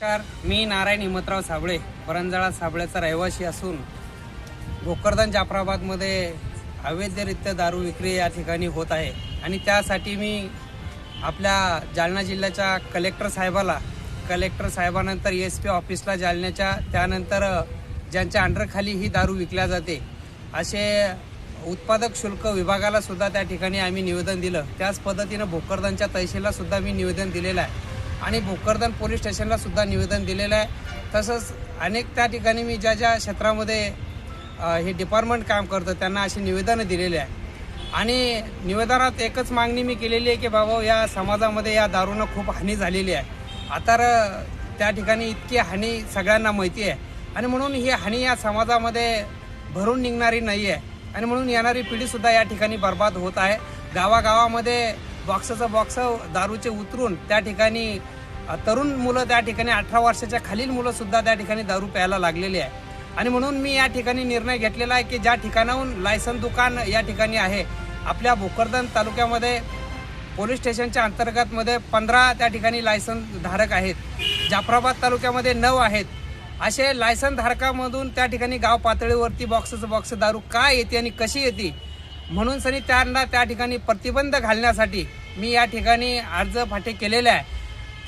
नमस्कार मी नारायण हिमतराव साबळे परंजाळा साबळेचा रहिवासी असून भोकरदन जाफराबादमध्ये अवैधरित्या दारू विक्री या ठिकाणी होत आहे. आणि त्यासाठी मी आपल्या जालना जिल्ह्याच्या कलेक्टर साहेबाला कलेक्टर साहेबानंतर एस पी ऑफिसला जालन्याच्या त्यानंतर ज्यांच्या अंडरखाली ही दारू विकल्या जाते असे उत्पादक शुल्क विभागाला सुद्धा त्या ठिकाणी आम्ही निवेदन दिलं. त्याच पद्धतीनं भोकरदनच्या तहसीलला सुद्धा मी निवेदन दिलेलं आहे. आणि भोकरदन पोलीस स्टेशनला सुद्धा निवेदन दिलेलं आहे. तसंच अनेक त्या ठिकाणी मी ज्या ज्या क्षेत्रामध्ये हे डिपार्टमेंट काम करतं त्यांना अशी निवेदनं दिलेली आहे. आणि निवेदनात एकच मागणी मी केलेली आहे की बाबा या समाजामध्ये या दारूनं खूप हानी झालेली आहे. आता र- त्या ठिकाणी इतकी हानी सगळ्यांना माहिती आहे. आणि म्हणून ही हानी या समाजामध्ये भरून निघणारी नाही आहे. आणि म्हणून येणारी पिढीसुद्धा या ठिकाणी बर्बाद होत आहे. गावागावामध्ये बॉक्सचं बॉक्स दारूचे उतरून त्या ठिकाणी तरुण मुलं त्या ठिकाणी अठरा वर्षाच्या खालील मुलं सुद्धा त्या ठिकाणी दारू प्यायला लागलेली आहे. आणि म्हणून मी या ठिकाणी निर्णय घेतलेला आहे की ज्या ठिकाणाहून लायसन दुकान या ठिकाणी आहे आपल्या भोकरदन तालुक्यामध्ये पोलीस स्टेशनच्या अंतर्गतमध्ये पंधरा त्या ठिकाणी लायसन धारक आहेत. जाफराबाद तालुक्यामध्ये नऊ आहेत. असे लायसन धारकामधून त्या ठिकाणी गाव पातळीवरती बॉक्सच बॉक्स दारू काय येते आणि कशी येते? म्हणून सनी त्यांना त्या ठिकाणी प्रतिबंध घालण्यासाठी मी या ठिकाणी अर्ज फाटे केलेले आहे.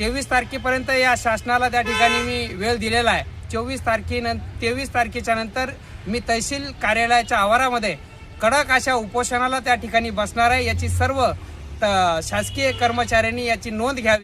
तेवीस तारखेपर्यंत या शासनाला त्या ठिकाणी मी वेळ दिलेला आहे. चोवीस तारखेन तेवीस तारखेच्या नंतर मी तहसील कार्यालयाच्या आवारामध्ये कडक अशा उपोषणाला त्या ठिकाणी बसणार आहे. याची सर्व त- शासकीय कर्मचाऱ्यांनी याची नोंद घ्यावी.